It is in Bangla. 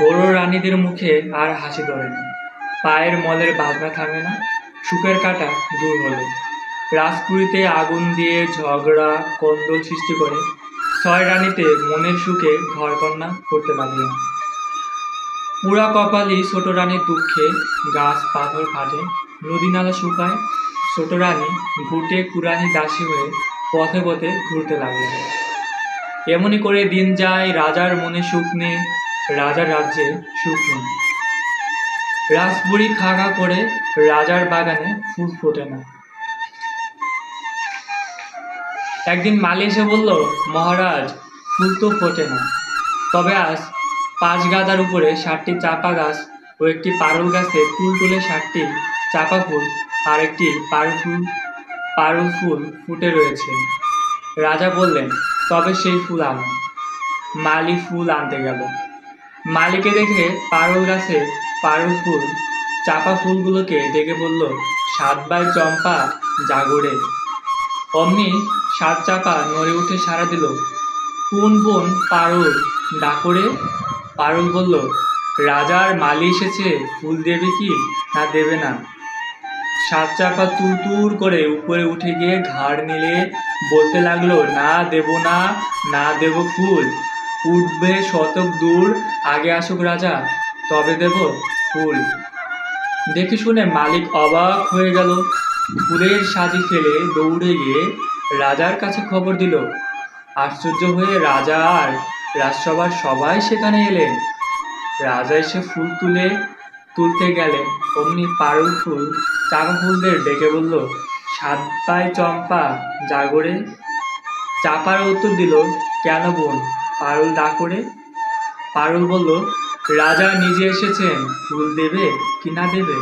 বড় রানীদের মুখে আর হাসি ধরে না। পায়ের মলের বাজনা থামে না, সুখের কাটা দূর হলো। রাজপুরীতে আগুন দিয়ে ঝগড়া, কন্দল সৃষ্টি করে, ছয় রানীতে মনের সুখে ঘরকন্যা করতে লাগলেন পুরা কপালই ছোট রানীর দুঃখে, গাছ পাথর ফাটে, নদী নালা শুকায়, ছোট রানী ঘুটে কুরানি দাসী হয়ে পথে পথে ঘুরতে লাগলেন এমনই করে দিন যায় রাজার মনে সুখ নেই রাজার রাজ্যে সুখ নেই রাজবুড়ি খাগা করে রাজার বাগানে ফুল ফোটে না। একদিন মালি এসে বলল, মহারাজ ফুল তো ফোটে না। তবে আজ পাঁচ গাদার উপরে ষাটটি চাপা গাছ ও একটি পারুল গাছে ফুল তুলে ষাটটি চাপা ফুল আর একটি পারু ফুল পারুল ফুল ফুটে রয়েছে। রাজা বললেন, তবে সেই ফুল আনো। মালি ফুল আনতে গেল। মালিকে দেখে পারুল গাছে পারুল ফুল, চাপা ফুলগুলোকে ডেকে বলল, সাত বাই চম্পা জাগরে। অমনি সাত চাপা নড়ে উঠে সারা দিল, কোন বোন পারুল ডাকরে? পারুল বলল, রাজার মালি এসেছে, ফুল দেবে কি না দেবে না। সাত চাপা তুর তুর করে উপরে উঠে গিয়ে ঘাড় নিলে বলতে লাগল, না দেব না না দেব ফুল। উঠবে শতক দূর, আগে আসুক রাজা, তবে দেব ফুল। দেখে শুনে মালিক অবাক হয়ে গেল। ফুলের সাজি ফেলে দৌড়ে গিয়ে রাজার কাছে খবর দিল। আশ্চর্য হয়ে রাজা আর রাজসভার সবাই সেখানে এলেন। রাজা এসে ফুল তুলে, তুলতে গেলে অমনি পারুল ফুল চাকা ফুলদের ডেকে বলল, সাত পায় চম্পা, জাগরে। চাপার উত্তর দিল, কেন বোন পারুল ডাকরে পারুল বলল রাজা নিজে এসেছেন। ফুল দেবে কি না দেবে?